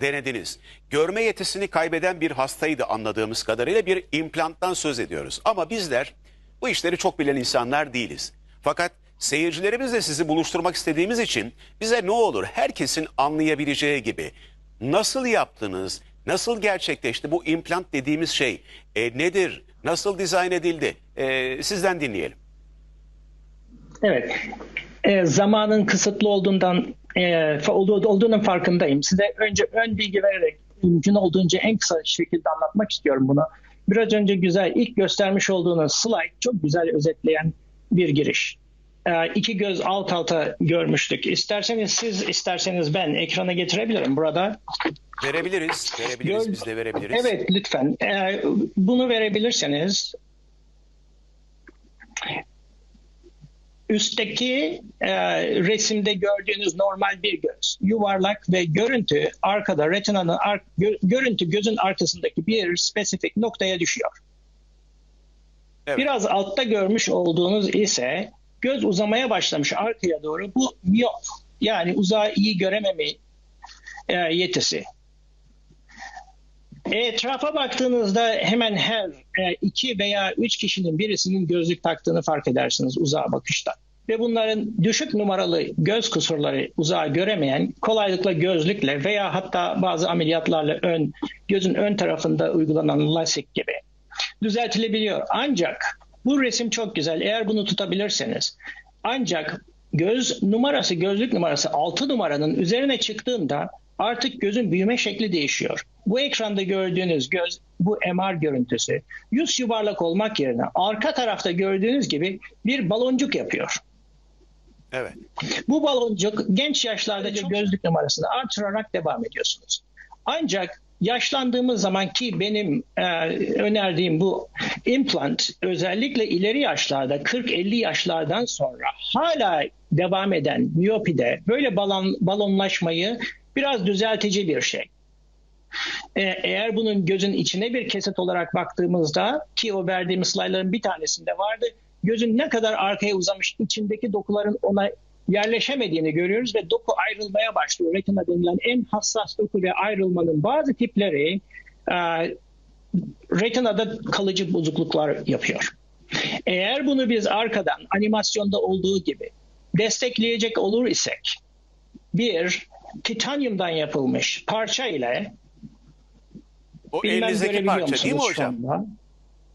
denediniz. Görme yetisini kaybeden bir hastaydı anladığımız kadarıyla bir implanttan söz ediyoruz. Ama bizler bu işleri çok bilen insanlar değiliz. Fakat seyircilerimizle sizi buluşturmak istediğimiz için bize ne olur herkesin anlayabileceği gibi nasıl yaptınız, nasıl gerçekleşti bu implant dediğimiz şey e, nedir, nasıl dizayn edildi E, sizden dinleyelim. Evet. E, zamanın kısıtlı olduğundan e, olduğu, olduğunun farkındayım. Size önce ön bilgi vererek mümkün olduğunca en kısa şekilde anlatmak istiyorum bunu. Biraz önce güzel ilk göstermiş olduğunuz slide çok güzel özetleyen bir giriş. E, iki göz alt alta görmüştük. İsterseniz siz, isterseniz ben ekrana getirebilirim burada. Verebiliriz, verebiliriz, Gör- biz de verebiliriz. Evet lütfen. E, bunu verebilirseniz Üstteki e, resimde gördüğünüz normal bir göz. Yuvarlak ve görüntü arkada retinanın ar- gö- görüntü gözün arkasındaki bir spesifik noktaya düşüyor. Evet. Biraz altta görmüş olduğunuz ise göz uzamaya başlamış arkaya doğru. Bu miyop yani uzağı iyi görememe e, yetisi. Etrafa baktığınızda hemen her e, iki veya üç kişinin birisinin gözlük taktığını fark edersiniz uzağa bakışta. Ve bunların düşük numaralı göz kusurları uzağa göremeyen kolaylıkla gözlükle veya hatta bazı ameliyatlarla ön gözün ön tarafında uygulanan lasik gibi düzeltilebiliyor. Ancak bu resim çok güzel. Eğer bunu tutabilirseniz ancak göz numarası, gözlük numarası 6 numaranın üzerine çıktığında artık gözün büyüme şekli değişiyor. Bu ekranda gördüğünüz göz, bu MR görüntüsü yüz yuvarlak olmak yerine arka tarafta gördüğünüz gibi bir baloncuk yapıyor. Evet. Bu baloncuk genç yaşlarda gözlük numarasını artırarak devam ediyorsunuz. Ancak yaşlandığımız zaman ki benim e, önerdiğim bu implant özellikle ileri yaşlarda 40-50 yaşlardan sonra hala devam eden miyopide böyle balon, balonlaşmayı biraz düzeltici bir şey. E, eğer bunun gözün içine bir kesit olarak baktığımızda ki o verdiğim slaytların bir tanesinde vardı. Gözün ne kadar arkaya uzamış içindeki dokuların ona yerleşemediğini görüyoruz ve doku ayrılmaya başlıyor. Retina denilen en hassas doku ve ayrılmanın bazı tipleri e, retinada kalıcı bozukluklar yapıyor. Eğer bunu biz arkadan animasyonda olduğu gibi destekleyecek olur isek bir titanyumdan yapılmış parça ile O Bilmem elinizdeki parça değil mi hocam? anda?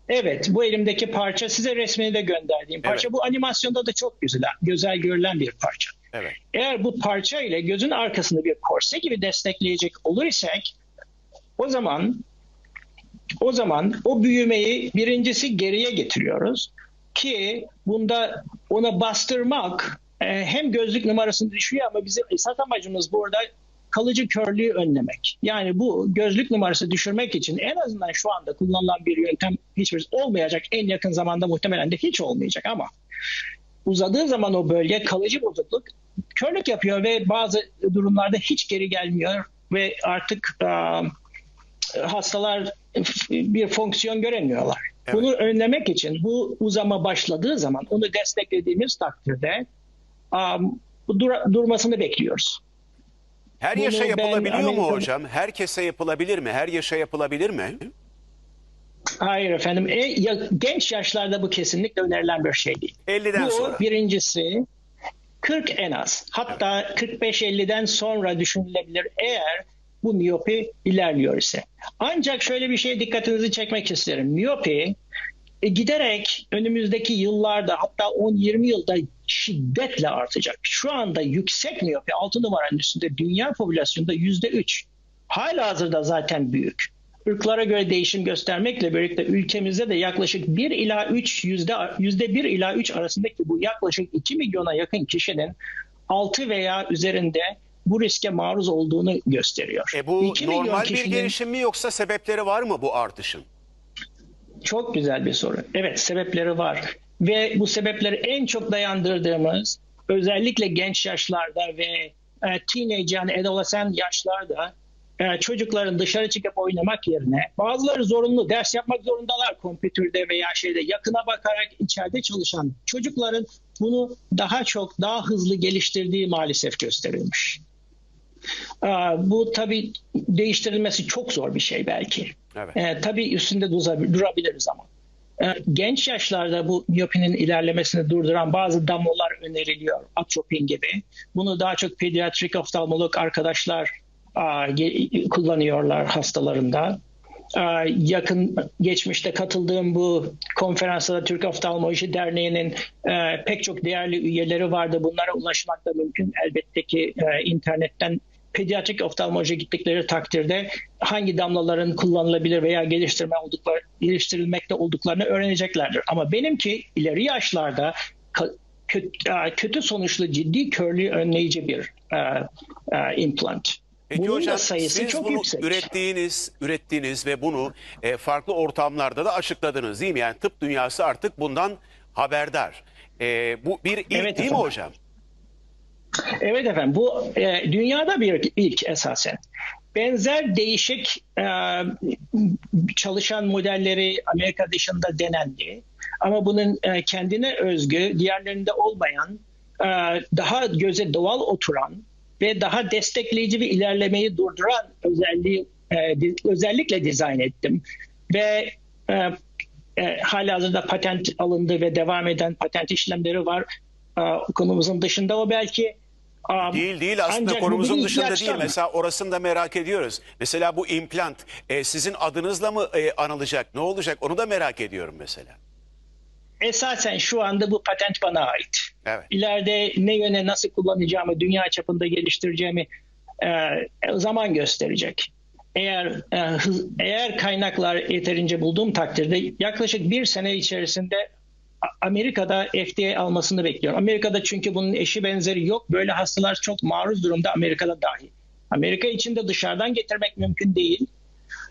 Evet bu elimdeki parça size resmini de gönderdiğim parça. Evet. Bu animasyonda da çok güzel, güzel görülen bir parça. Evet. Eğer bu parça ile gözün arkasında bir korse gibi destekleyecek olur isek o zaman o zaman o büyümeyi birincisi geriye getiriyoruz ki bunda ona bastırmak hem gözlük numarasını düşüyor ama bizim esas amacımız burada kalıcı körlüğü önlemek. Yani bu gözlük numarası düşürmek için en azından şu anda kullanılan bir yöntem hiçbir olmayacak. En yakın zamanda muhtemelen de hiç olmayacak ama uzadığı zaman o bölge kalıcı bozukluk körlük yapıyor ve bazı durumlarda hiç geri gelmiyor ve artık e, hastalar bir fonksiyon göremiyorlar. Evet. Bunu önlemek için bu uzama başladığı zaman onu desteklediğimiz takdirde dura- durmasını bekliyoruz. Her Bunu yaşa ben yapılabiliyor mu Amerika'da- hocam? Herkese yapılabilir mi? Her yaşa yapılabilir mi? Hayır efendim. E, ya, genç yaşlarda bu kesinlikle önerilen bir şey değil. 50'den bu sonra. birincisi 40 en az. Hatta 45-50'den sonra düşünülebilir eğer bu miyopi ilerliyor ise. Ancak şöyle bir şeye dikkatinizi çekmek isterim. Miyopi e, giderek önümüzdeki yıllarda hatta 10-20 yılda şiddetle artacak. Şu anda yüksek miyopi 6 numaranın üstünde dünya popülasyonunda %3. Hala hazırda zaten büyük. Irklara göre değişim göstermekle birlikte ülkemizde de yaklaşık 1 ila 3 yüzde, yüzde 1 ila 3 arasındaki bu yaklaşık 2 milyona yakın kişinin 6 veya üzerinde bu riske maruz olduğunu gösteriyor. E bu 2 milyon normal bir kişinin- gelişim mi yoksa sebepleri var mı bu artışın? Çok güzel bir soru. Evet sebepleri var. Ve bu sebepleri en çok dayandırdığımız özellikle genç yaşlarda ve e, teenage yani adolescent yaşlarda e, çocukların dışarı çıkıp oynamak yerine bazıları zorunlu ders yapmak zorundalar kompütürde veya şeyde yakına bakarak içeride çalışan çocukların bunu daha çok daha hızlı geliştirdiği maalesef gösterilmiş. Aa, Bu tabii değiştirilmesi çok zor bir şey belki. Evet. Ee, tabii üstünde durabiliriz ama. Ee, genç yaşlarda bu miyopinin ilerlemesini durduran bazı damlalar öneriliyor. Atropin gibi. Bunu daha çok pediatrik oftalmolog arkadaşlar kullanıyorlar hastalarında. Yakın geçmişte katıldığım bu konferansta Türk Oftalmoloji Derneği'nin e, pek çok değerli üyeleri vardı. Bunlara ulaşmak da mümkün. Elbette ki e, internetten pediatrik oftalmoloji gittikleri takdirde hangi damlaların kullanılabilir veya geliştirme oldukları, geliştirilmekte olduklarını öğreneceklerdir. Ama benimki ileri yaşlarda kötü, kötü sonuçlu ciddi körlüğü önleyici bir e, e, implant. Peki Bunun hocam da sayısı siz çok bunu yüksek. ürettiğiniz, ürettiğiniz ve bunu e, farklı ortamlarda da açıkladınız değil mi? Yani tıp dünyası artık bundan haberdar. E, bu bir ilk Evet değil mi efendim. hocam? Evet efendim bu e, dünyada bir ilk esasen. Benzer değişik e, çalışan modelleri Amerika dışında denendi. Ama bunun e, kendine özgü, diğerlerinde olmayan, e, daha göze doğal oturan ve daha destekleyici ve ilerlemeyi durduran özelliği e, özellikle dizayn ettim. Ve e, e, halihazırda patent alındı ve devam eden patent işlemleri var. E, konumuzun dışında o belki. E, Değil değil aslında ancak konumuzun dışında değil. Mesela orasını da merak ediyoruz. Mesela bu implant e, sizin adınızla mı e, anılacak? Ne olacak? Onu da merak ediyorum mesela. Esasen şu anda bu patent bana ait. Evet. İleride ne yöne nasıl kullanacağımı, dünya çapında geliştireceğimi e, zaman gösterecek. Eğer e, eğer kaynaklar yeterince bulduğum takdirde yaklaşık bir sene içerisinde Amerika'da FDA almasını bekliyorum. Amerika'da çünkü bunun eşi benzeri yok. Böyle hastalar çok maruz durumda Amerika'da dahi. Amerika içinde dışarıdan getirmek mümkün değil.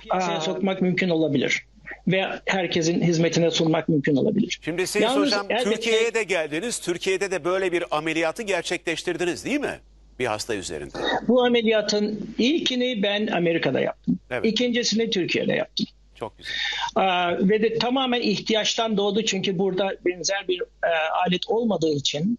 Piyasaya sokmak mümkün olabilir. Ve herkesin hizmetine sunmak mümkün olabilir. Şimdi siz Yalnız hocam elbette- Türkiye'ye de geldiniz. Türkiye'de de böyle bir ameliyatı gerçekleştirdiniz değil mi? Bir hasta üzerinde. Bu ameliyatın ilkini ben Amerika'da yaptım. Evet. İkincisini Türkiye'de yaptım. Çok güzel. Aa, ve de tamamen ihtiyaçtan doğdu çünkü burada benzer bir e, alet olmadığı için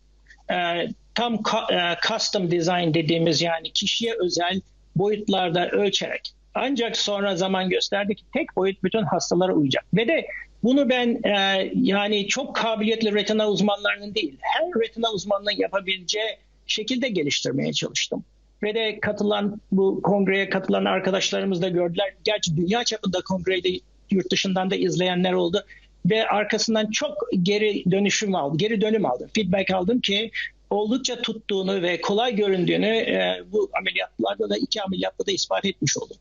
e, tam ka- e, custom design dediğimiz yani kişiye özel boyutlarda ölçerek ancak sonra zaman gösterdi ki tek boyut bütün hastalara uyacak. Ve de bunu ben e, yani çok kabiliyetli retina uzmanlarının değil her retina uzmanının yapabileceği şekilde geliştirmeye çalıştım. Ve de katılan bu kongreye katılan arkadaşlarımız da gördüler. Gerçi dünya çapında kongreyi yurt dışından da izleyenler oldu. Ve arkasından çok geri dönüşüm aldım, geri dönüm aldım. Feedback aldım ki oldukça tuttuğunu ve kolay göründüğünü e, bu ameliyatlarda da iki ameliyatta da ispat etmiş oldum.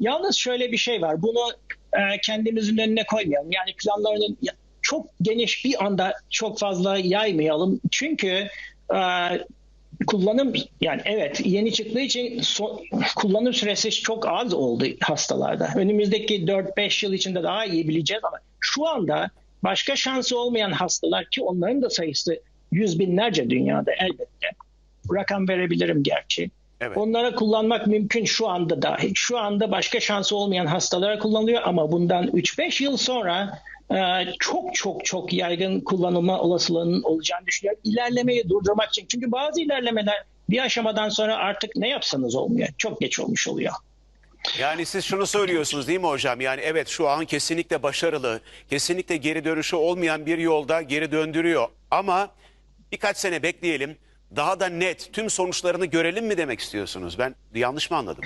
Yalnız şöyle bir şey var. Bunu e, kendimizin önüne koymayalım. Yani planlarını ya- çok geniş bir anda çok fazla yaymayalım. Çünkü e, kullanım yani evet yeni çıktığı için so- kullanım süresi çok az oldu hastalarda. Önümüzdeki 4-5 yıl içinde daha iyi bileceğiz ama şu anda başka şansı olmayan hastalar ki onların da sayısı yüz binlerce dünyada elbette. Rakam verebilirim gerçi. Evet. Onlara kullanmak mümkün şu anda dahi. Şu anda başka şansı olmayan hastalara kullanılıyor ama bundan 3-5 yıl sonra çok çok çok yaygın kullanılma olasılığının olacağını düşünüyorum. İlerlemeyi durdurmak için. Çünkü bazı ilerlemeler bir aşamadan sonra artık ne yapsanız olmuyor. Çok geç olmuş oluyor. Yani siz şunu söylüyorsunuz değil mi hocam? Yani evet şu an kesinlikle başarılı, kesinlikle geri dönüşü olmayan bir yolda geri döndürüyor. Ama birkaç sene bekleyelim, daha da net tüm sonuçlarını görelim mi demek istiyorsunuz? Ben yanlış mı anladım?